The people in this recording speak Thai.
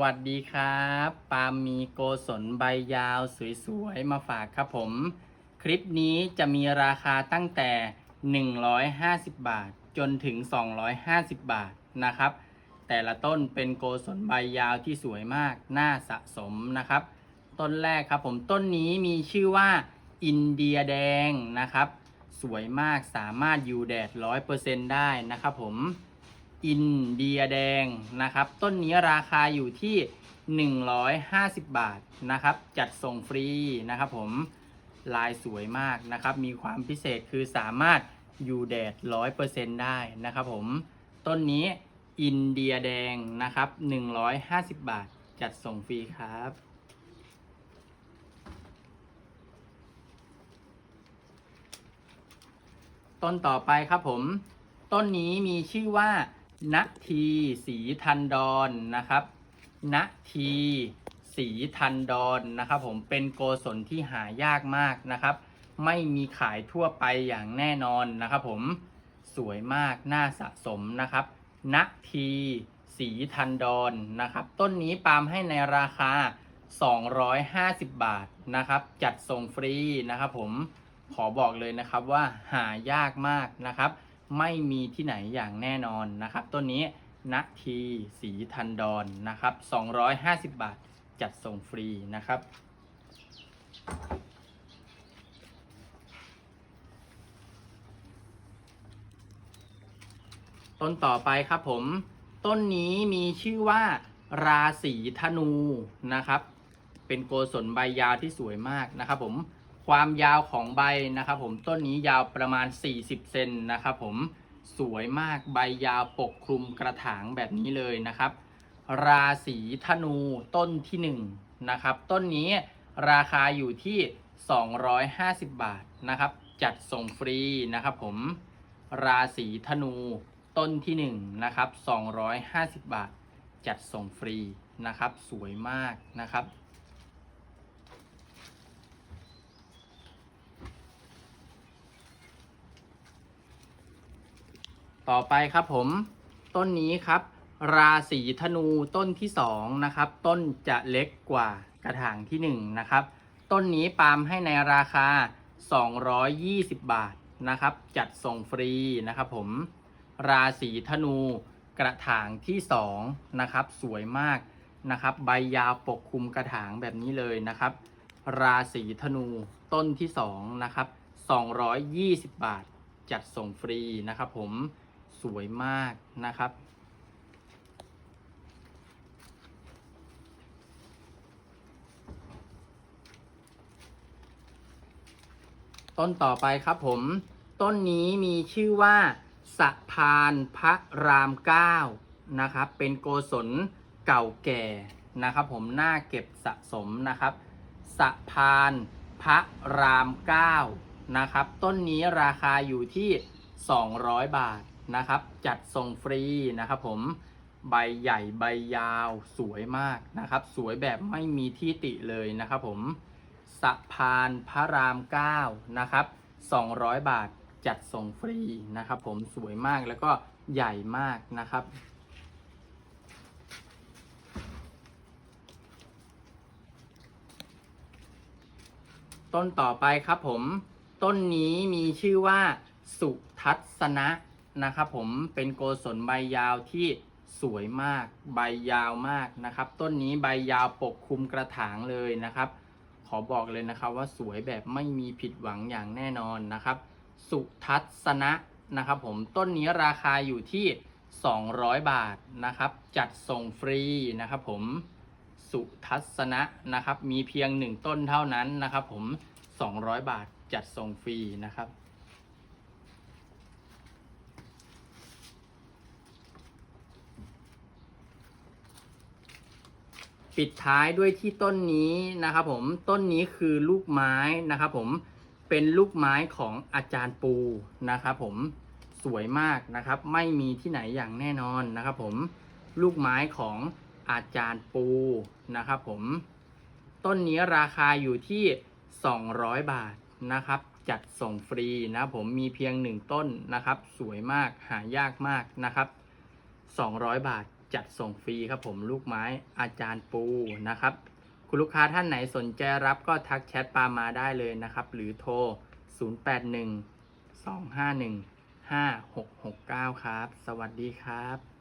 วัสดีครับ ปาล์มมีโกศลใบยาวสวยๆ มาฝากครับผม คลิปนี้จะมีราคาตั้งแต่ 150 บาท จนถึง 250 บาทนะครับ แต่ละต้นเป็นโกศลใบยาวที่สวยมาก น่าสะสมนะครับ ต้นแรกครับผมต้นนี้มีชื่อว่าอินเดียแดงนะครับ สวยมากสามารถอยู่แดด 100%ได้นะครับผม อินเดียแดงนะครับ ต้นนี้ราคาอยู่ที่ 150 บาทนะครับ จัดส่งฟรีนะครับผมลายสวยมากนะครับ มีความพิเศษคือสามารถอยู่แดด 100%ได้นะครับผมต้นนี้อินเดียแดงนะครับ 150 บาท จัดส่งฟรีครับ ต้นต่อไปครับผม ต้นนี้มีชื่อว่า ณทีสีทันดอนนะครับณทีสีทันดอนนะครับ ผมเป็นโกศลที่หายากมากนะครับ ไม่มีขายทั่วไปอย่างแน่นอนนะครับผมสวยมากน่าสะสมนะครับณทีสีทันดอนนะครับ ต้นนี้ปาล์มให้ในราคา 250 บาทนะครับ จัดส่งฟรีนะครับ ผมขอบอกเลยนะครับว่าหายากมากนะครับ ไม่มีที่ไหนอย่างแน่นอนนะครับต้นนี้ณทีสีทันดอนนะครับ250 บาทจัดส่งฟรีนะครับ ต้นต่อไปครับผม ต้นนี้มีชื่อว่าราศีธนูนะครับ เป็นโกศลใบยาวที่สวยมากนะครับผม ความยาวของใบนะครับผมต้นนี้ยาวประมาณ 40 เซนนะครับผมสวยมากใบยาวปกคลุมกระถางแบบนี้เลยนะครับ ราศีธนูต้นที่ 1นงนะครับ ต้นนี้ราคาอยู่ที่ 250 บาทนะครับ จัดส่งฟรีนะครับผมราศีธนูต้นที่ 1นงนะครับ 250 บาท จัดส่งฟรีนะครับ สวยมากนะครับ ต่อไปครับผมต้นนี้ครับ ราศีธนูต้นที่2นะครับ ต้นจะเล็กกว่ากระถางที่1นะครับ ต้นนี้ปาล์มให้ในราคา 220 บาทนะครับ จัดส่งฟรีนะครับผมราศีธนูกระถางที่2นะครับ สวยมากนะครับ ใบยาวปกคลุมกระถางแบบนี้เลยนะครับ ราศีธนูต้นที่2นะครับ220 บาท จัดส่งฟรีนะครับผม สวยมากนะครับ ต้นต่อไปครับผม ต้นนี้มีชื่อว่าสะพานพระรามเก้านะครับ เป็นโกศลเก่าแก่นะครับ ผมน่าเก็บสะสมนะครับสะพานพระรามเก้านะครับ ต้นนี้ราคาอยู่ที่ 200 บาท นะครับ จัดส่งฟรีนะครับผมใบใหญ่ใบยาวสวยมากนะครับ สวยแบบไม่มีที่ติเลยนะครับผมสะพานพระราม9นะครับ200 บาทจัดส่งฟรีนะครับ ผมสวยมากแล้วก็ใหญ่มากนะครับ ต้นต่อไปครับผม ต้นนี้มีชื่อว่าสุทัศนะ นะครับผมเป็นโกศลใบยาวที่สวยมาก ใบยาวมากนะครับ ต้นนี้ใบยาวปกคลุมกระถางเลยนะครับ ขอบอกเลยนะครับว่าสวยแบบไม่มีผิดหวังอย่างแน่นอนนะครับ สุทัศนะนะครับผมต้นนี้ราคาอยู่ที่ 200 บาทนะครับ จัดส่งฟรีนะครับผมสุทัศนะนะครับ มีเพียงหนึ่งต้นเท่านั้นนะครับผม 200 บาทจัดส่งฟรีนะครับ ปิดท้ายด้วยที่ต้นนี้นะครับผมต้นนี้คือลูกไม้นะครับผมเป็นลูกไม้ของอาจารย์ปูนะครับผมสวยมากนะครับ ไม่มีที่ไหนอย่างแน่นอนนะครับผมลูกไม้ของอาจารย์ปูนะครับผมต้นนี้ราคาอยู่ที่ 200 บาทนะครับ จัดส่งฟรีนะผมมีเพียงหนึ่งต้นนะครับ สวยมากหายากมากนะครับ 200 บาท จัดส่งฟรีครับผมลูกไม้อาจารย์ปูนะครับ คุณลูกค้าท่านไหนสนใจรับก็ทักแชทปามาได้เลยนะครับ หรือโทร 081 251 5669 ครับ สวัสดีครับ